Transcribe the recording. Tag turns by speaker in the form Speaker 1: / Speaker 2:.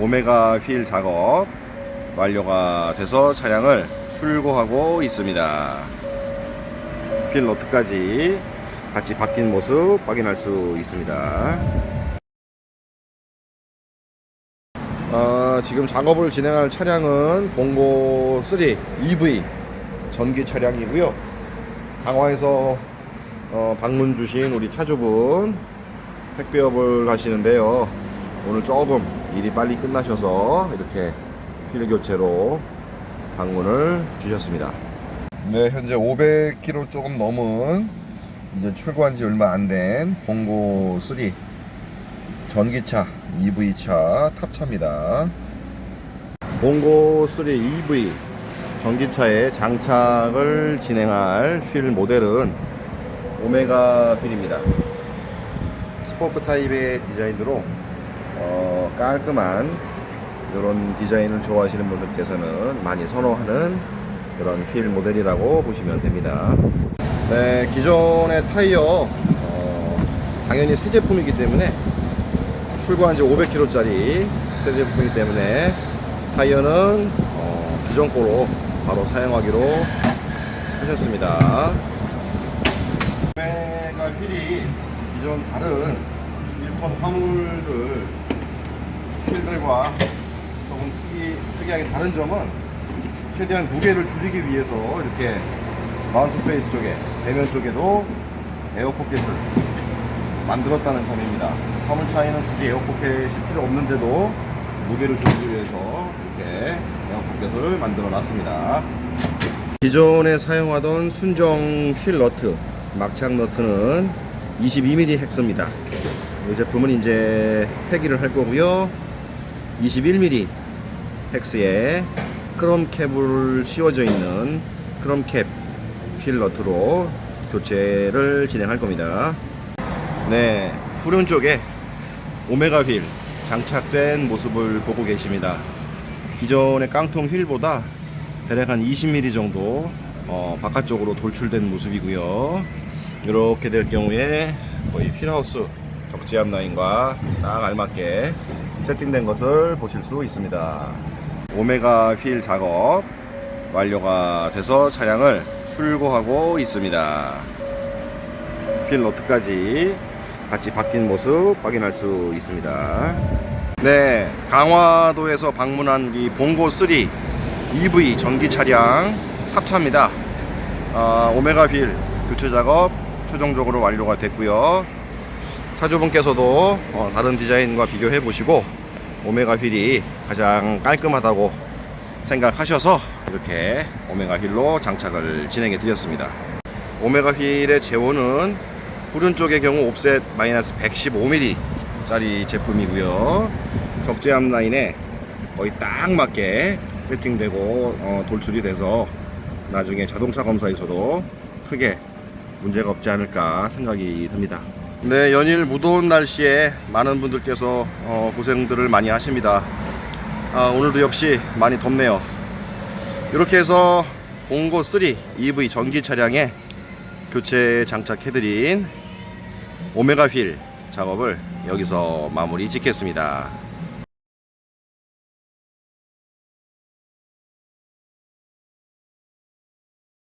Speaker 1: 오메가 휠 작업 완료가 돼서 차량을 출고하고 있습니다. 휠 노트까지 같이 바뀐 모습 확인할 수 있습니다. 아, 지금 작업을 진행할 차량은 봉고 3 EV 전기 차량이고요. 강화에서 어, 방문 주신 우리 차주분 택배업을 하시는데요. 오늘 조금 일이 빨리 끝나셔서 이렇게 휠 교체로 방문을 주셨습니다. 네, 현재 500km 조금 넘은 이제 출고한 지 얼마 안 된 봉고 3 전기차 EV차 탑차입니다. 봉고 3 EV 전기차의 장착을 진행할 휠 모델은 오메가 휠입니다. 스포크 타입의 디자인으로 어, 깔끔한 이런 디자인을 좋아하시는 분들께서는 많이 선호하는 그런 휠 모델이라고 보시면 됩니다. 네, 기존의 타이어 어, 당연히 새 제품이기 때문에 출고한 지 500km짜리 새 제품이기 때문에 타이어는 어, 기존 거로 바로 사용하기로 하셨습니다. 오메가 휠이 기존 다른 일본 화물들 휠들과 조금 특이, 특이 하게 다른 점은 최대한 무게를 줄이기 위해서 이렇게 마운트 페이스 쪽에 대면 쪽에도 에어 포켓을 만들었다는 점입니다. 화물 차이는 굳이 에어 포켓이 필요 없는데도 무게를 줄이기 위해서 이렇게 에어 포켓을 만들어 놨습니다. 기존에 사용하던 순정 휠 너트, 막창 너트는 22mm 헥스입니다. 이 제품은 이제 폐기를 할 거고요. 21mm 헥스에 크롬 캡을 씌워져 있는 크롬 캡휠 너트로 교체를 진행할 겁니다. 네, 후륜 쪽에 오메가 휠 장착된 모습을 보고 계십니다. 기존의 깡통 휠보다 대략 한 20mm 정도 어, 바깥쪽으로 돌출된 모습이고요. 이렇게 될 경우에 거의 휠하우스 적재함 라인과 딱 알맞게 세팅된 것을 보실 수 있습니다. 오메가 휠 작업 완료가 돼서 차량을 출고하고 있습니다. 휠 노트까지 같이 바뀐 모습 확인할 수 있습니다. 네, 강화도에서 방문한 이 봉고 3 EV 전기 차량 탑차입니다. 아, 오메가 휠 교체 작업 최종적으로 완료가 됐고요. 차주분께서도 어, 다른 디자인과 비교해 보시고 오메가 휠이 가장 깔끔하다고 생각하셔서 이렇게 오메가 휠로 장착을 진행해 드렸습니다. 오메가 휠의 제원은 후륜 쪽의 경우 옵셋 마이너스 115mm 짜리 제품이고요. 적재함 라인에 거의 딱 맞게 세팅되고 어, 돌출이 돼서 나중에 자동차 검사에서도 크게 문제가 없지 않을까 생각이 듭니다. 네, 연일 무더운 날씨에 많은 분들께서 어, 고생들을 많이 하십니다. 아, 오늘도 역시 많이 덥네요. 이렇게 해서 봉고 3 EV 전기 차량에 교체 장착해드린 오메가 휠 작업을 여기서 마무리 짓겠습니다.